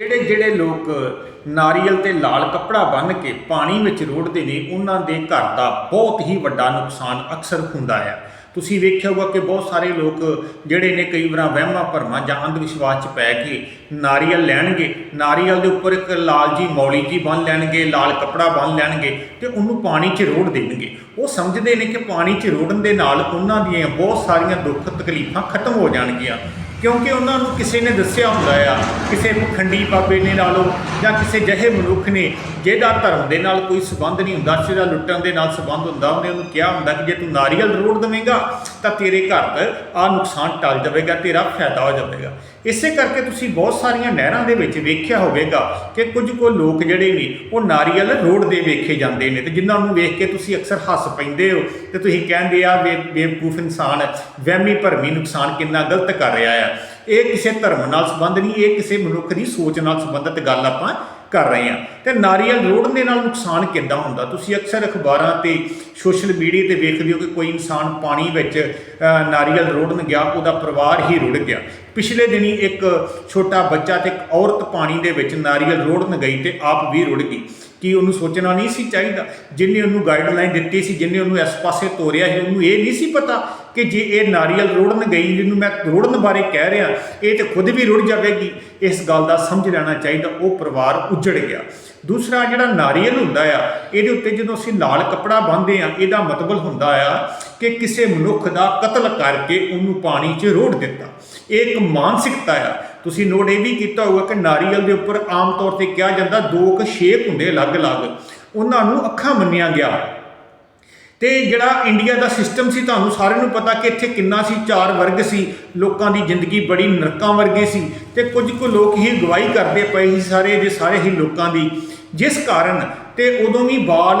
ਜਿਹੜੇ ਜਿਹੜੇ ਲੋਕ ਨਾਰੀਅਲ ਤੇ ਲਾਲ ਕੱਪੜਾ ਬੰਨ੍ਹ ਕੇ ਪਾਣੀ ਵਿੱਚ ਰੋੜਦੇ ਨੇ, ਉਹਨਾਂ ਦੇ ਘਰ ਦਾ ਬਹੁਤ ਹੀ ਵੱਡਾ ਨੁਕਸਾਨ ਅਕਸਰ ਹੁੰਦਾ ਹੈ। ਤੁਸੀਂ ਵੇਖਿਆ ਹੋਊਗਾ ਕਿ ਬਹੁਤ ਸਾਰੇ ਲੋਕ ਜਿਹੜੇ ਨੇ ਕਈ ਵਾਰ ਵਹਿਮਾਂ ਭਰਮਾਂ ਜਾਂ ਅੰਧ ਵਿਸ਼ਵਾਸ 'ਚ ਪੈ ਕੇ ਨਾਰੀਅਲ ਲੈਣਗੇ, ਨਾਰੀਅਲ ਦੇ ਉੱਪਰ ਇੱਕ ਲਾਲ ਜੀ ਮੌਲੀ ਜੀ ਬੰਨ ਲੈਣਗੇ, ਲਾਲ ਕੱਪੜਾ ਬੰਨ ਲੈਣਗੇ ਤੇ ਉਹਨੂੰ ਪਾਣੀ 'ਚ ਰੋੜ ਦੇਣਗੇ। ਉਹ ਸਮਝਦੇ ਨੇ ਕਿ ਪਾਣੀ 'ਚ ਰੋੜਨ ਦੇ ਨਾਲ ਉਹਨਾਂ ਦੀਆਂ ਬਹੁਤ ਸਾਰੀਆਂ ਦੁੱਖ ਤਕਲੀਫਾਂ ਖਤਮ ਹੋ ਜਾਣਗੀਆਂ। ਕਿਉਂਕਿ ਉਹਨਾਂ ਨੂੰ ਕਿਸੇ ਨੇ ਦੱਸਿਆ ਹੁੰਦਾ ਆ, ਕਿਸੇ ਪਖੰਡੀ ਬਾਬੇ ਨੇ ਲਾ ਲਓ ਜਾਂ ਕਿਸੇ ਜਹੇ ਮਨੁੱਖ ਨੇ, ਜਿਹਦਾ ਧਰਮ ਦੇ ਨਾਲ ਕੋਈ ਸਬੰਧ ਨਹੀਂ ਹੁੰਦਾ ਸਿਰਾ ਲੁੱਟਣ ਦੇ ਨਾਲ ਸਬੰਧ ਹੁੰਦਾ, ਉਹਨੇ ਉਹਨੂੰ ਕਿਹਾ ਹੁੰਦਾ ਕਿ ਜੇ ਤੂੰ ਨਾਰੀਅਲ ਰੋੜ ਦੇਵੇਂਗਾ, ਤਾਂ ਤੇਰੇ ਘਰ ਦਾ ਆ ਨੁਕਸਾਨ ਟਲ ਜਾਵੇਗਾ, ਤੇਰਾ ਫਾਇਦਾ ਹੋ ਜਾਵੇਗਾ। ਇਸੇ ਕਰਕੇ ਤੁਸੀਂ ਬਹੁਤ ਸਾਰੀਆਂ ਨਹਿਰਾਂ ਦੇ ਵਿੱਚ ਵੇਖਿਆ ਹੋਵੇਗਾ ਕਿ ਕੁਝ ਕੋ ਲੋਕ ਜਿਹੜੇ ਨੇ, ਉਹ ਨਾਰੀਅਲ ਰੋਡ ਦੇ ਵੇਖੇ ਜਾਂਦੇ ਨੇ ਤੇ ਜਿਨ੍ਹਾਂ ਨੂੰ ਵੇਖ ਕੇ ਤੁਸੀਂ ਅਕਸਰ ਹੱਸ ਪੈਂਦੇ ਹੋ ਤੇ ਤੁਸੀਂ ਕਹਿੰਦੇ ਆ ਬੇ ਬੇਵਕੂਫ ਇਨਸਾਨ ਵਹਿਮੀ ਭਰਮੀ ਨੁਕਸਾਨ ਕਿੰਨਾ ਗਲਤ ਕਰ ਰਿਹਾ ਆ। ਇਹ ਕਿਸੇ ਧਰਮ ਨਾਲ ਸੰਬੰਧ ਨਹੀਂ, ਇਹ ਕਿਸੇ ਮਨੁੱਖ ਦੀ ਸੋਚ ਨਾਲ ਸੰਬੰਧਿਤ ਗੱਲ ਆਪਾਂ ਕਰ ਰਹੇ ਹਾਂ। ਤੇ ਨਾਰੀਅਲ ਰੋੜਨ ਦੇ ਨਾਲ ਨੁਕਸਾਨ ਕਿੱਦਾਂ ਹੁੰਦਾ? ਤੁਸੀਂ ਅਕਸਰ ਅਖਬਾਰਾਂ ਤੇ ਸੋਸ਼ਲ ਮੀਡੀਆ ਤੇ ਵੇਖਦੇ ਹੋ ਕਿ ਕੋਈ ਇਨਸਾਨ ਪਾਣੀ ਵਿੱਚ ਨਾਰੀਅਲ ਰੋੜਨ ਗਿਆ, ਉਹਦਾ ਪਰਿਵਾਰ ਹੀ ਰੁੜ ਗਿਆ। ਪਿਛਲੇ ਦਿਨੀ ਇੱਕ ਛੋਟਾ ਬੱਚਾ ਤੇ ਇੱਕ ਔਰਤ ਪਾਣੀ ਦੇ ਵਿੱਚ ਨਾਰੀਅਲ ਰੋੜਨ ਗਈ ਤੇ ਆਪ ਵੀ ਰੁੜ ਗਈ। ਕਿ ਉਹਨੂੰ ਸੋਚਣਾ ਨਹੀਂ ਸੀ ਚਾਹੀਦਾ। ਜਿਨੇ ਉਹਨੂੰ ਗਾਈਡਲਾਈਨ ਦਿੱਤੀ ਸੀ, ਜਿਨੇ ਉਹਨੂੰ ਇਸ ਪਾਸੇ ਤੋਰਿਆ ਸੀ, ਉਹਨੂੰ ਇਹ ਨਹੀਂ ਸੀ ਪਤਾ ਕਿ ਜੇ ਇਹ ਨਾਰੀਅਲ ਰੋੜਨ ਗਈ, ਜਿਹਨੂੰ ਮੈਂ ਰੋੜਨ ਬਾਰੇ ਕਹਿ ਰਿਹਾ, ਇਹ ਤੇ ਖੁਦ ਵੀ ਰੁੜ ਜਾਵੇਗੀ। ਇਸ ਗੱਲ ਦਾ ਸਮਝ ਲੈਣਾ ਚਾਹੀਦਾ, ਉਹ ਪਰਿਵਾਰ ਉਜੜ ਗਿਆ। ਦੂਸਰਾ ਜਿਹੜਾ ਨਾਰੀਅਲ ਹੁੰਦਾ ਆ, ਇਹਦੇ ਉੱਤੇ ਜਦੋਂ ਅਸੀਂ ਲਾਲ ਕੱਪੜਾ ਬੰਨ੍ਹਦੇ ਆ ਇਹਦਾ ਮਤਲਬ ਹੁੰਦਾ ਆ ਕਿ ਕਿਸੇ ਮਨੁੱਖ ਦਾ ਕਤਲ ਕਰਕੇ ਉਹਨੂੰ ਪਾਣੀ 'ਚ ਰੋੜ ਦਿੱਤਾ। ਇਹ ਇੱਕ ਮਾਨਸਿਕਤਾ ਆ। ਤੁਸੀਂ ਨੋਟ ਇਹ ਵੀ ਕੀਤਾ ਹੋਊਗਾ ਕਿ ਨਾਰੀਅਲ ਦੇ ਉੱਪਰ ਆਮ ਤੌਰ ਤੇ ਕਿਹਾ ਜਾਂਦਾ ਦੋ ਕੁ ਸ਼ੇਪ ਹੁੰਦੇ ਅਲੱਗ-ਅਲੱਗ। ਉਹਨਾਂ ਨੂੰ ਅੱਖਾਂ ਮੰਨਿਆ ਗਿਆ। ਤੇ ਜਿਹੜਾ ਇੰਡੀਆ ਦਾ ਸਿਸਟਮ ਸੀ ਤੁਹਾਨੂੰ ਸਾਰਿਆਂ ਨੂੰ ਪਤਾ ਕਿ ਇੱਥੇ ਕਿੰਨਾ ਸੀ ਚਾਰ ਵਰਗ ਸੀ। ਲੋਕਾਂ ਦੀ ਜ਼ਿੰਦਗੀ ਬੜੀ ਨਰਕਾਂ ਵਰਗੀ ਸੀ। ਤੇ ਕੁਝ ਕੁ ਲੋਕ ਹੀ ਗਵਾਹੀ ਕਰਦੇ ਪਏ ਸੀ ਸਾਰੇ ਦੇ ਸਾਰੇ ਹੀ ਲੋਕਾਂ ਦੀ। ਜਿਸ ਕਾਰਨ ਤੇ ਉਦੋਂ ਵੀ ਬਾਲ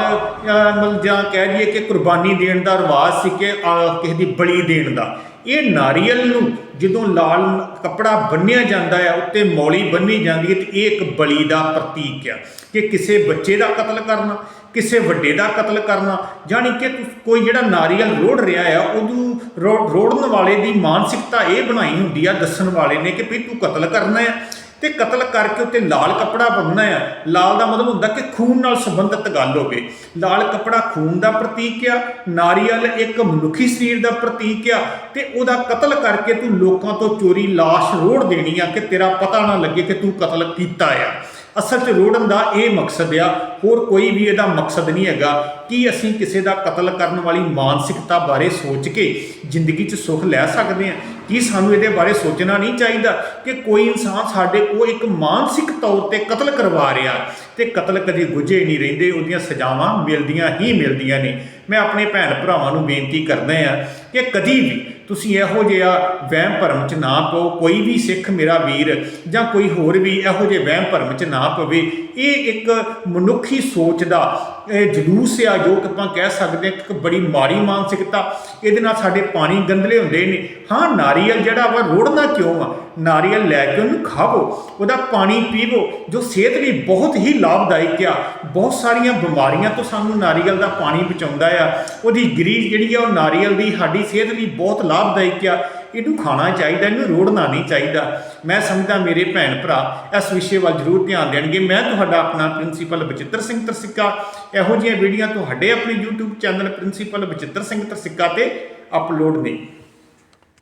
ਮਤਲਬ ਜਾਂ ਕਹਿ ਲਈਏ ਕਿ ਕੁਰਬਾਨੀ ਦੇਣ ਦਾ ਰਿਵਾਜ ਸੀ ਕਿ ਅਹ, ਕਿਸੇ ਦੀ ਬਲੀ ਦੇਣ ਦਾ। ਇਹ ਨਾਰੀਅਲ ਨੂੰ ਜਦੋਂ ਲਾਲ ਕੱਪੜਾ ਬੰਨਿਆ ਜਾਂਦਾ ਹੈ, ਉੱਤੇ ਮੌਲੀ ਬੰਨੀ ਜਾਂਦੀ ਹੈ ਤੇ ਇਹ ਇੱਕ ਬਲੀ ਦਾ ਪ੍ਰਤੀਕ ਆ ਕਿ ਕਿਸੇ ਬੱਚੇ ਦਾ ਕਤਲ ਕਰਨਾ, ਕਿਸੇ ਵੱਡੇ ਦਾ ਕਤਲ ਕਰਨਾ ਜਾਣੀ ਕਿ ਕੋਈ ਜਿਹੜਾ ਨਾਰੀਅਲ ਰੋੜ ਰਿਹਾ ਆ ਉਹਨੂੰ ਰੋ- ਰੋੜਨ ਵਾਲੇ ਦੀ ਮਾਨਸਿਕਤਾ ਇਹ ਬਣਾਈ ਹੁੰਦੀ ਆ, ਦੱਸਣ ਵਾਲੇ ਨੇ ਕਿ ਵੀ ਤੂੰ ਕਤਲ ਕਰਨਾ ਹੈ। ਤੇ ਕਤਲ ਕਰਕੇ ਉੱਤੇ ਲਾਲ ਕੱਪੜਾ ਬੰਨਣਾ ਆ। ਲਾਲ ਦਾ ਮਤਲਬ ਹੁੰਦਾ ਕਿ ਖੂਨ ਨਾਲ ਸੰਬੰਧਿਤ ਗੱਲ ਹੋਵੇ। ਲਾਲ ਕੱਪੜਾ ਖੂਨ ਦਾ ਪ੍ਰਤੀਕ ਆ ਨਾਰੀਅਲ ਇੱਕ ਮਨੁੱਖੀ ਸਰੀਰ ਦਾ ਪ੍ਰਤੀਕ ਆ ਤੇ ਉਹਦਾ ਕਤਲ ਕਰਕੇ ਤੂੰ ਲੋਕਾਂ ਤੋਂ ਚੋਰੀ ਲਾਸ਼ ਰੋੜ ਦੇਣੀ ਆ ਕਿ ਤੇਰਾ ਪਤਾ ਨਾ ਲੱਗੇ ਕਿ ਤੂੰ ਕਤਲ ਕੀਤਾ ਆ। ਅਸਲ 'ਚ ਰੋੜਨ ਦਾ ਇਹ ਮਕਸਦ ਆ, ਹੋਰ ਕੋਈ ਵੀ ਇਹਦਾ ਮਕਸਦ ਨਹੀਂ ਹੈਗਾ ਕਿ ਅਸੀਂ ਕਿਸੇ ਦਾ ਕਤਲ ਕਰਨ ਵਾਲੀ ਮਾਨਸਿਕਤਾ ਬਾਰੇ ਸੋਚ ਕੇ ਜ਼ਿੰਦਗੀ 'ਚ ਸੁੱਖ ਲੈ ਸਕਦੇ ਹਾਂ ਕੀ ਸਾਨੂੰ ਇਹਦੇ ਬਾਰੇ ਸੋਚਣਾ ਨਹੀਂ ਚਾਹੀਦਾ ਕਿ ਕੋਈ ਇਨਸਾਨ ਸਾਡੇ ਕੋਲ ਇੱਕ ਮਾਨਸਿਕ ਤੌਰ ਤੇ ਕਤਲ ਕਰਵਾ ਰਿਹਾ ਤੇ ਕਤਲ ਕਦੇ ਗੁਝੇ ਨਹੀਂ ਰਹਿੰਦੇ, ਉਹਦੀਆਂ ਸਜ਼ਾਵਾਂ ਮਿਲਦੀਆਂ ਹੀ ਮਿਲਦੀਆਂ ਨੇ। ਮੈਂ ਆਪਣੇ ਭੈਣ ਭਰਾਵਾਂ ਨੂੰ ਬੇਨਤੀ ਕਰਦਾ ਹਾਂ ਕਿ ਕਦੀ ਵੀ ਤੁਸੀਂ ਇਹੋ ਜਿਹਾ ਵਹਿਮ ਭਰਮ ਚ ਨਾ ਪਓ, ਕੋਈ ਵੀ ਸਿੱਖ ਮੇਰਾ ਵੀਰ ਜਾਂ ਕੋਈ ਹੋਰ ਵੀ ਇਹੋ ਜਿਹੇ ਵਹਿਮ ਭਰਮ ਚ ਨਾ ਪਵੇ। ਇਹ ਇੱਕ ਮਨੁੱਖੀ ਸੋਚ ਦਾ ਜਲੂਸ ਆ, ਜੋ ਕਿ ਆਪਾਂ ਕਹਿ ਸਕਦੇ ਹਾਂ ਕਿ ਇੱਕ ਬੜੀ ਮਾੜੀ ਮਾਨਸਿਕਤਾ, ਇਹਦੇ ਨਾਲ ਸਾਡੇ ਪਾਣੀ ਗੰਦਲੇ ਹੁੰਦੇ ਨੇ। ਹਾਂ, ਨਾਰੀਅਲ ਜਿਹੜਾ ਵਾ, ਰੋੜਨਾ ਕਿਉਂ ਆ? ਨਾਰੀਅਲ ਲੈ ਕੇ ਉਹਨੂੰ ਖਾਵੋ, ਉਹਦਾ ਪਾਣੀ ਪੀਵੋ, ਜੋ ਸਿਹਤ ਲਈ ਬਹੁਤ ਹੀ ਲਾਭਦਾਇਕ ਆ। ਬਹੁਤ ਸਾਰੀਆਂ ਬਿਮਾਰੀਆਂ ਤੋਂ ਸਾਨੂੰ ਨਾਰੀਅਲ ਦਾ ਪਾਣੀ ਬਚਾਉਂਦਾ ਆ। ਉਹਦੀ ਗਰੀਸ ਜਿਹੜੀ ਆ, ਉਹ ਨਾਰੀਅਲ ਦੀ ਸਾਡੀ ਸਿਹਤ ਲਈ ਬਹੁਤ ਲਾਭਦਾਇਕ ਆ। ਇਹਨੂੰ ਖਾਣਾ ਚਾਹੀਦਾ, ਇਹਨੂੰ ਰੋੜਨਾ ਨਹੀਂ ਚਾਹੀਦਾ। ਮੈਂ ਸਮਝਦਾ ਮੇਰੇ ਭੈਣ ਭਰਾ ਇਸ ਵਿਸ਼ੇ ਵੱਲ ਜ਼ਰੂਰ ਧਿਆਨ ਦੇਣਗੇ। ਮੈਂ ਤੁਹਾਡਾ ਆਪਣਾ ਪ੍ਰਿੰਸੀਪਲ ਬਚਿੱਤਰ ਸਿੰਘ ਤਰਸਿੱਕਾ, ਇਹੋ ਜਿਹੀਆਂ ਵੀਡੀਓ ਤੁਹਾਡੇ ਆਪਣੇ YouTube channel principal Bachittar Singh Tarsikka ਤੇ ਅਪਲੋਡ ਨੇ।